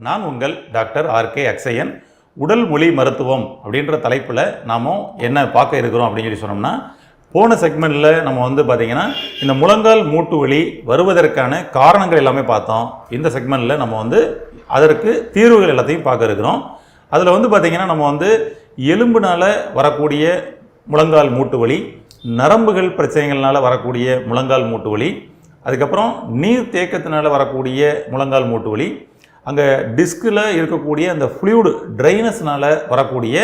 நான் உங்கள் doctor RK Akshayan உடல் மொழி மருத்துவம் அப்படின்ற தலைப்பில் நாம் என்ன பார்க்க இருக்கிறோம் அப்படின்னு சொல்லி சொன்னோம்னா போன செக்மெண்ட்டில் நம்ம வந்து பார்த்திங்கன்னா இந்த முழங்கால் மூட்டு வலி வருவதற்கான காரணங்கள் எல்லாமே பார்த்தோம். இந்த செக்மெண்ட்டில் நம்ம வந்து அதற்கு தீர்வுகள் எல்லாத்தையும் பார்க்க இருக்கிறோம். அதில் வந்து பார்த்திங்கன்னா நம்ம வந்து எலும்புனால் வரக்கூடிய முழங்கால் மூட்டு வலி நரம்புகள் பிரச்சனைகள்னால் வரக்கூடிய முழங்கால் மூட்டு வலி அதுக்கப்புறம் நீர் தேக்கத்தினால் வரக்கூடிய முழங்கால் மூட்டு வலி அங்கே டிஸ்கில் இருக்கக்கூடிய அந்த ஃப்ளூடு ட்ரைனஸ்னால் வரக்கூடிய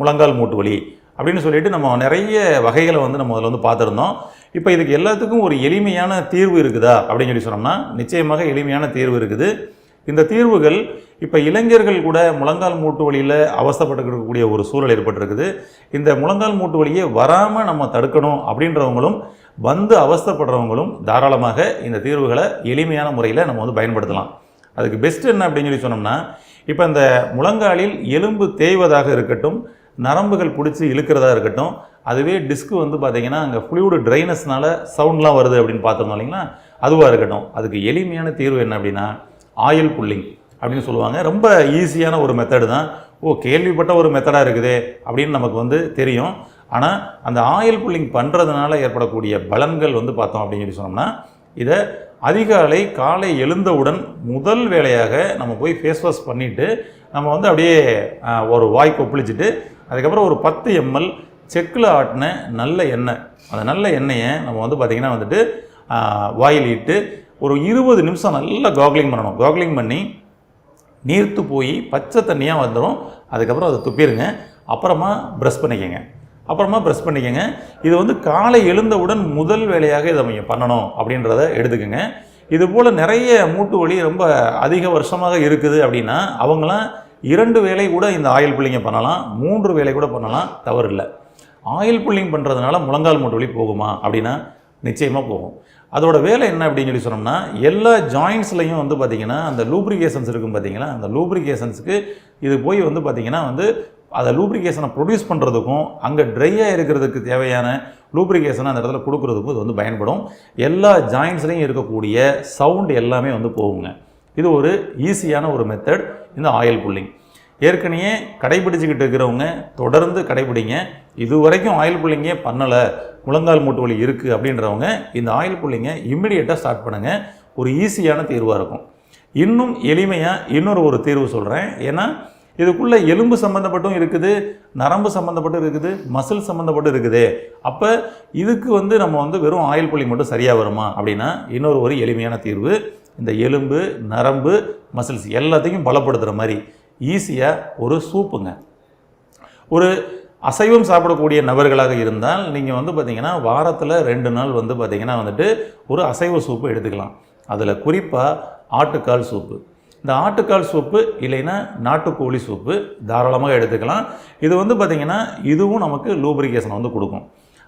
முழங்கால் மூட்டு வலி அப்படின்னு சொல்லிட்டு நம்ம நிறைய வகைகளை வந்து நம்ம அதில் வந்து பார்த்துருந்தோம். இப்போ இதுக்கு எல்லாத்துக்கும் ஒரு எளிமையான தீர்வு இருக்குதா அப்படின்னு சொல்லி சொன்னோம்னா நிச்சயமாக எளிமையான தீர்வு இருக்குது. இந்த தீர்வுகள் இப்போ இளைஞர்கள் கூட முழங்கால் மூட்டு வலியில் அவஸ்தைப்பட்டுக்கூடிய ஒரு சூழல் ஏற்பட்டிருக்குது. இந்த முழங்கால் மூட்டு வலியை வராமல் நம்ம தடுக்கணும் அப்படின்றவங்களும் வந்து அவஸ்தைப்படுறவங்களும் தாராளமாக இந்த தீர்வுகளை எளிமையான முறையில் நம்ம வந்து பயன்படுத்தலாம். அதுக்கு பெஸ்ட் என்ன அப்படின்னு சொல்லி சொன்னோம்னா இப்போ இந்த முழங்காலில் எலும்பு தேய்வதாக இருக்கட்டும் நரம்புகள் பிடிச்சி இழுக்கிறதா இருக்கட்டும் அதுவே டிஸ்க் வந்து பார்த்திங்கன்னா அங்கே ஃப்ளூடு ட்ரைனஸ்னால சவுண்ட்லாம் வருது அப்படின்னு பார்த்துருந்தோம் இல்லைங்களா? அதுவாக இருக்கட்டும். அதுக்கு எளிமையான தீர்வு என்ன அப்படின்னா ஆயில் புல்லிங் அப்படின்னு சொல்லுவாங்க. ரொம்ப ஈஸியான ஒரு மெத்தடு தான். ஓ கேள்விப்பட்ட ஒரு மெத்தடாக இருக்குது அப்படின்னு நமக்கு வந்து தெரியும். ஆனால் அந்த ஆயில் புல்லிங் பண்ணுறதுனால ஏற்படக்கூடிய பலன்கள் வந்து பார்த்தோம் அப்படின்னு சொல்லி சொன்னோம்னா இதை அதிகாலை காலை எழுந்தவுடன் முதல் வேலையாக நம்ம போய் ஃபேஸ் வாஷ் பண்ணிவிட்டு நம்ம வந்து அப்படியே ஒரு வாய் கொப்பளிச்சுட்டு அதுக்கப்புறம் ஒரு பத்து எம்எல் செக்கில் ஆட்டின நல்ல எண்ணெய். அந்த நல்ல எண்ணெயை நம்ம வந்து பார்த்திங்கன்னா வந்துட்டு வாயில் இட்டு ஒரு இருபது நிமிஷம் நல்லா காக்லிங் பண்ணணும். காக்லிங் பண்ணி நீர்த்து போய் பச்சை தண்ணியாக வந்துடும் அதுக்கப்புறம் அதை துப்பிடுங்க அப்புறமா ப்ரெஷ் பண்ணிக்கங்க. அப்புறமா ப்ரெஸ் பண்ணிக்கோங்க. இது வந்து காலை எழுந்தவுடன் முதல் வேலையாக இதை நீங்கள் பண்ணணும் அப்படின்றத எடுத்துக்கோங்க. இது போல் நிறைய மூட்டு வலி ரொம்ப அதிக வருஷமாக இருக்குது அப்படின்னா அவங்களாம் இரண்டு வேலை கூட இந்த ஆயில் புள்ளிங்க பண்ணலாம் மூன்று வேலை கூட பண்ணலாம் தவறு இல்லை ஆயில் புல்லிங் பண்ணுறதுனால முழங்கால் மூட்டு வலி போகுமா அப்படின்னா நிச்சயமாக போகும். அதோட வேலை என்ன அப்படின்னு சொல்லி சொன்னோம்னா எல்லா ஜாயின்ஸ்லையும் வந்து பார்த்திங்கன்னா அந்த லூப்ரிகேஷன்ஸ் இருக்கும் பார்த்திங்கன்னா அந்த லூப்ரிகேஷன்ஸுக்கு இது போய் வந்து பார்த்திங்கன்னா வந்து அதை லூப்ரிகேஷனை ப்ரொடியூஸ் பண்ணுறதுக்கும் அங்கே ட்ரையாக இருக்கிறதுக்கு தேவையான லூப்ரிகேஷனை அந்த இடத்துல கொடுக்குறதுக்கும் இது வந்து பயன்படும். எல்லா ஜாயின்ஸ்லேயும் இருக்கக்கூடிய சவுண்ட் எல்லாமே வந்து போகுங்க. இது ஒரு ஈஸியான ஒரு மெத்தட் இந்த ஆயில் புல்லிங் ஏற்கனவே கடைபிடிச்சிக்கிட்டு இருக்கிறவங்க தொடர்ந்து கடைபிடிங்க. இது வரைக்கும் ஆயில் புல்லிங்கே பண்ணலை. முழங்கால் மூட்டு வலி இருக்குது அப்படின்றவங்க இந்த ஆயில் புல்லிங்கை இம்மிடியேட்டாக ஸ்டார்ட் பண்ணுங்கள் ஒரு ஈஸியான தீர்வாக இருக்கும். இன்னும் எளிமையாக இன்னொரு ஒரு தீர்வு சொல்கிறேன் ஏன்னா இதுக்குள்ளே எலும்பு சம்மந்தப்பட்டும் இருக்குது நரம்பு சம்மந்தப்பட்டும் இருக்குது மசில் சம்மந்தப்பட்டும் இருக்குது. அப்போ இதுக்கு வந்து நம்ம வந்து வெறும் ஆயில் புள்ளி மட்டும் சரியாக வருமா அப்படின்னா இன்னொரு ஒரு எளிமையான தீர்வு இந்த எலும்பு நரம்பு மசில்ஸ் எல்லாத்தையும் பலப்படுத்துகிற மாதிரி ஈஸியாக ஒரு சூப்புங்க. ஒரு அசைவம் சாப்பிடக்கூடிய நபர்களாக இருந்தால் நீங்கள் வந்து பார்த்தீங்கன்னா வாரத்தில் ரெண்டு நாள் வந்து பார்த்தீங்கன்னா வந்துட்டு ஒரு அசைவ சூப்பு எடுத்துக்கலாம். அதில் குறிப்பாக ஆட்டுக்கால் சூப்பு. இந்த ஆட்டுக்கால் சூப்பு இல்லைன்னா நாட்டுக்கோழி சூப்பு தாராளமாக எடுத்துக்கலாம். இது வந்து பார்த்திங்கன்னா இதுவும் நமக்கு லூப்ரிகேஷன் வந்து கொடுக்கும்.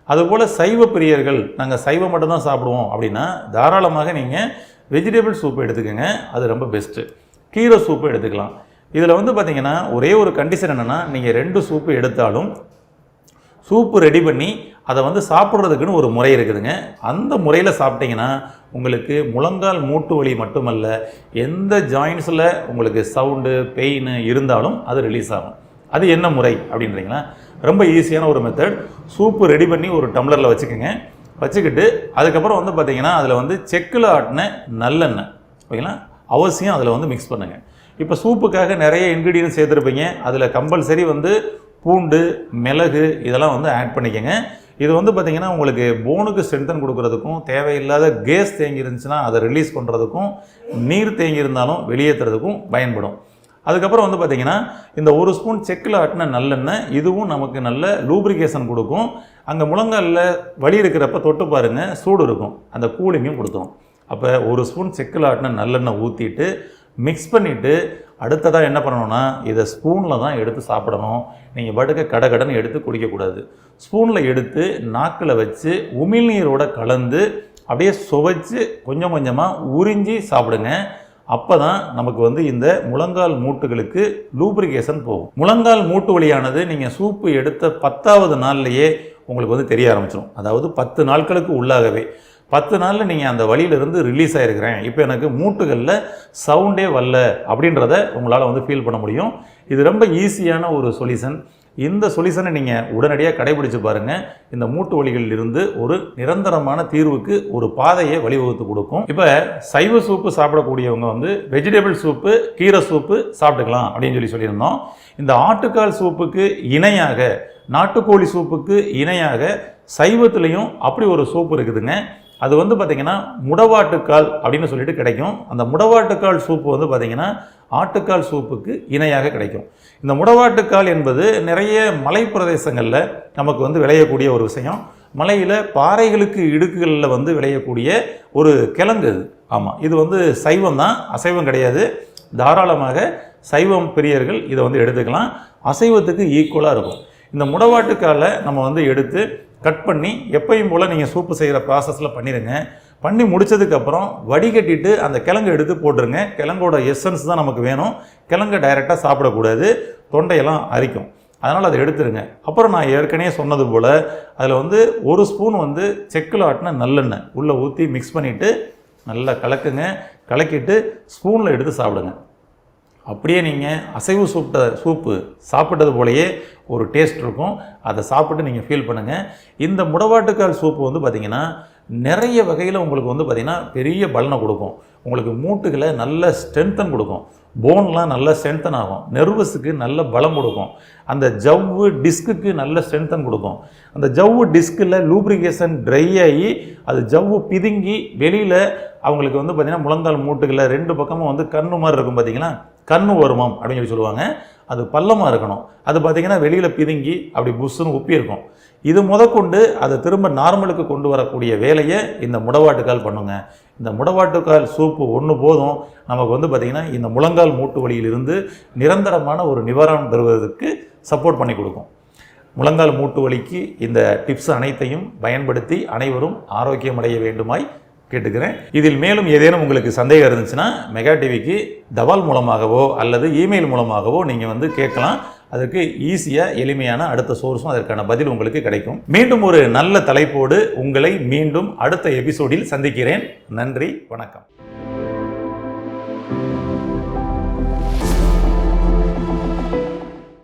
அதுபோல் சைவ பிரியர்கள் நாங்கள் சைவம் மட்டும்தான் சாப்பிடுவோம் அப்படின்னா தாராளமாக நீங்கள் வெஜிடபிள் சூப்பு எடுத்துக்கோங்க. அது ரொம்ப பெஸ்ட்டு கீரை சூப்பு எடுத்துக்கலாம். இதில் வந்து பார்த்திங்கன்னா ஒரே ஒரு கண்டிஷன் என்னென்னா நீங்கள் ரெண்டு சூப்பு எடுத்தாலும் சூப்பு ரெடி பண்ணி அதை வந்து சாப்பிட்றதுக்குன்னு ஒரு முறை இருக்குதுங்க. அந்த முறையில் சாப்பிட்டீங்கன்னா உங்களுக்கு முழங்கால் மூட்டு வலி மட்டுமல்ல எந்த ஜாயின்ஸில் உங்களுக்கு சவுண்டு பெயின் இருந்தாலும் அது ரிலீஸ் ஆகும். அது என்ன முறை அப்படின்றீங்களா ரொம்ப ஈஸியான ஒரு மெத்தட் சூப்பு ரெடி பண்ணி ஒரு டம்ளரில் வச்சுக்கோங்க. வச்சுக்கிட்டு அதுக்கப்புறம் வந்து பார்த்தீங்கன்னா அதில் வந்து செக்கில் ஆட்டின நல்லெண்ணெய். ஓகேங்களா? அவசியம் அதில் வந்து மிக்ஸ் பண்ணுங்கள் இப்போ சூப்புக்காக நிறைய இன்க்ரீடியன்ஸ் சேர்த்துருப்பீங்க. அதில் கம்பல்சரி வந்து பூண்டு மிளகு இதெல்லாம் வந்து ஆட் பண்ணிக்கோங்க. இது வந்து பார்த்திங்கன்னா உங்களுக்கு போனுக்கு ஸ்ட்ரென்தன் கொடுக்குறதுக்கும் தேவையில்லாத கேஸ் தேங்கி இருந்துச்சுன்னா அதை ரிலீஸ் பண்ணுறதுக்கும் நீர் தேங்கி இருந்தாலும் வெளியேற்றுறதுக்கும் பயன்படும். அதுக்கப்புறம் வந்து பார்த்திங்கன்னா இந்த ஒரு ஸ்பூன் செக்கில் ஆட்டின நல்லெண்ணெய் இதுவும் நமக்கு நல்ல லூப்ரிகேஷன் கொடுக்கும். அங்கே முழங்காலில் வலி இருக்கிறப்ப தொட்டு பாருங்கள் சூடு இருக்கும். அந்த கூலிங்கும் கொடுத்துரும். அப்போ ஒரு ஸ்பூன் செக்கில் ஆட்டின நல்லெண்ணெய் ஊற்றிட்டு மிக்ஸ் பண்ணிவிட்டு அடுத்ததாக என்ன பண்ணணும்னா இதை ஸ்பூனில் தான் எடுத்து சாப்பிடணும். நீங்கள் பாட்டுக்கு கடை கடன் எடுத்து குடிக்கக்கூடாது. ஸ்பூனில் எடுத்து நாக்கில் வச்சு உமிழ்நீரோட கலந்து அப்படியே சுவைச்சு கொஞ்சம் கொஞ்சமாக உறிஞ்சி சாப்பிடுங்க. அப்போ தான் நமக்கு வந்து இந்த முழங்கால் மூட்டுகளுக்கு லூப்ரிகேஷன் போகும். முழங்கால் மூட்டு வழியானது நீங்கள் சூப்பு எடுத்த பத்தாவது நாள்லையே உங்களுக்கு வந்து தெரிய ஆரம்பிச்சிடும் அதாவது பத்து நாட்களுக்கு உள்ளாகவே. பத்து நாளில் நீங்கள் அந்த வழியிலிருந்து ரிலீஸ் ஆகிருக்கிறேன் இப்போ எனக்கு மூட்டுகளில் சவுண்டே வரல அப்படின்றத உங்களால் வந்து ஃபீல் பண்ண முடியும். இது ரொம்ப ஈஸியான ஒரு சொல்யூஷன் இந்த சொல்யூஷனை நீங்கள் உடனடியாக கடைபிடிச்சு பாருங்கள் இந்த மூட்டு வலிகளில் இருந்து ஒரு நிரந்தரமான தீர்வுக்கு ஒரு பாதையை வழிவகுத்து கொடுக்கும். இப்போ சைவ சூப்பு சாப்பிடக்கூடியவங்க வந்து வெஜிடபிள் சூப்பு கீரை சூப்பு சாப்பிட்டுக்கலாம் அப்படின்னு சொல்லி சொல்லியிருந்தோம். இந்த ஆட்டுக்கால் சூப்புக்கு இணையாக நாட்டுக்கோழி சூப்புக்கு இணையாக சைவத்துலேயும் அப்படி ஒரு சூப்பு இருக்குதுங்க. அது வந்து பார்த்திங்கன்னா முடவாட்டுக்கால் அப்படின்னு சொல்லிட்டு கிடைக்கும். அந்த முடவாட்டுக்கால் சூப்பு வந்து பார்த்திங்கன்னா ஆட்டுக்கால் சூப்புக்கு இணையாக கிடைக்கும். இந்த முடவாட்டுக்கால் என்பது நிறைய மலை பிரதேசங்களில் நமக்கு வந்து விளையக்கூடிய ஒரு விஷயம். மலையில் பாறைகளுக்கு இடுக்குகளில் வந்து விளையக்கூடிய ஒரு கிழங்கு இது. ஆமாம் இது வந்து சைவம் தான். அசைவம் கிடையாது. தாராளமாக சைவம் பிரியர்கள் இதை வந்து எடுத்துக்கலாம். அசைவத்துக்கு ஈக்குவலாக இருக்கும். இந்த முடவாட்டுக்காலை நம்ம வந்து எடுத்து கட் பண்ணி எப்பயும் போல் நீங்கள் சூப்பு செய்கிற ப்ராசஸில் பண்ணிடுங்க பண்ணி முடிச்சதுக்கப்புறம் வடிகட்டிட்டு அந்த கிழங்கு எடுத்து போட்டுருங்க. கிழங்கோட எசன்ஸ் தான் நமக்கு வேணும். கிழங்கை டைரெக்டாக சாப்பிடக்கூடாது. தொண்டையெல்லாம் அரிக்கும். அதனால் அதை எடுத்துருங்க. அப்புறம் நான் ஏற்கனவே சொன்னது போல் அதில் வந்து ஒரு ஸ்பூன் வந்து செக்கில் ஆட்டின நல்லெண்ணெய். உள்ளே ஊற்றி மிக்ஸ் பண்ணிவிட்டு நல்லா கலக்குங்க. கலக்கிட்டு ஸ்பூனில் எடுத்து சாப்பிடுங்க. அப்படியே நீங்கள் அசைவு சூப்பிட்ட சூப்பு சாப்பிட்டது போலயே ஒரு டேஸ்ட் இருக்கும். அதை சாப்பிட்டு நீங்கள் ஃபீல் பண்ணுங்கள் இந்த முடவாட்டுக்கால் சூப்பு வந்து பார்த்திங்கன்னா நிறைய வகையில் உங்களுக்கு வந்து பார்த்திங்கன்னா பெரிய பலனை கொடுக்கும். உங்களுக்கு மூட்டுகளை நல்ல ஸ்ட்ரென்த்தன் கொடுக்கும். போன்லாம் நல்ல ஸ்ட்ரென்த்தன் ஆகும். நெர்வஸுக்கு நல்ல பலம் கொடுக்கும். அந்த ஜவ்வு டிஸ்க்குக்கு நல்ல ஸ்ட்ரென்த்தன் கொடுக்கும். அந்த ஜவ்வு டிஸ்கில் லூப்ரிகேஷன் ட்ரை ஆகி அது ஜவ்வு பிதுங்கி வெளியில் அவங்களுக்கு வந்து பார்த்திங்கன்னா முழங்கால் மூட்டுகளில் ரெண்டு பக்கமும் வந்து கண்ணு மாதிரி இருக்கும் பார்த்தீங்களா கண் வருமம் அப்படின்னு சொல்லி சொல்லுவாங்க. அது பள்ளமாக இருக்கணும். அது பார்த்திங்கன்னா வெளியில் பிதுங்கி அப்படி புஷ்ஷுன்னு உப்பி இருக்கும். இது முதற்கொண்டு அதை திரும்ப நார்மலுக்கு கொண்டு வரக்கூடிய வேலையை இந்த முடவாட்டுக்கால் பண்ணுங்க. இந்த முடவாட்டுக்கால் சூப்பு ஒன்று போதும். நமக்கு வந்து பார்த்திங்கன்னா இந்த முழங்கால் மூட்டு வலியிலிருந்து நிரந்தரமான ஒரு நிவாரணம் பெறுவதற்கு சப்போர்ட் பண்ணி கொடுக்கும். முழங்கால் மூட்டு வலிக்கு இந்த டிப்ஸ் அனைத்தையும் பயன்படுத்தி அனைவரும் ஆரோக்கியமடைய வேண்டுமாய் கேட்டுக்கிறேன். இதில் மேலும் ஏதேனும் உங்களுக்கு சந்தேகம் இருந்துச்சுன்னா மெகா டிவிக்கு தபால் மூலமாகவோ அல்லது இமெயில் மூலமாகவோ நீங்கள் வந்து கேட்கலாம். அதற்கு ஈஸியாக எளிமையான அடுத்த சோர்ஸும் அதற்கான பதில் உங்களுக்கு கிடைக்கும். மீண்டும் ஒரு நல்ல தலைப்போடு உங்களை மீண்டும் அடுத்த எபிசோடில் சந்திக்கிறேன். நன்றி வணக்கம்.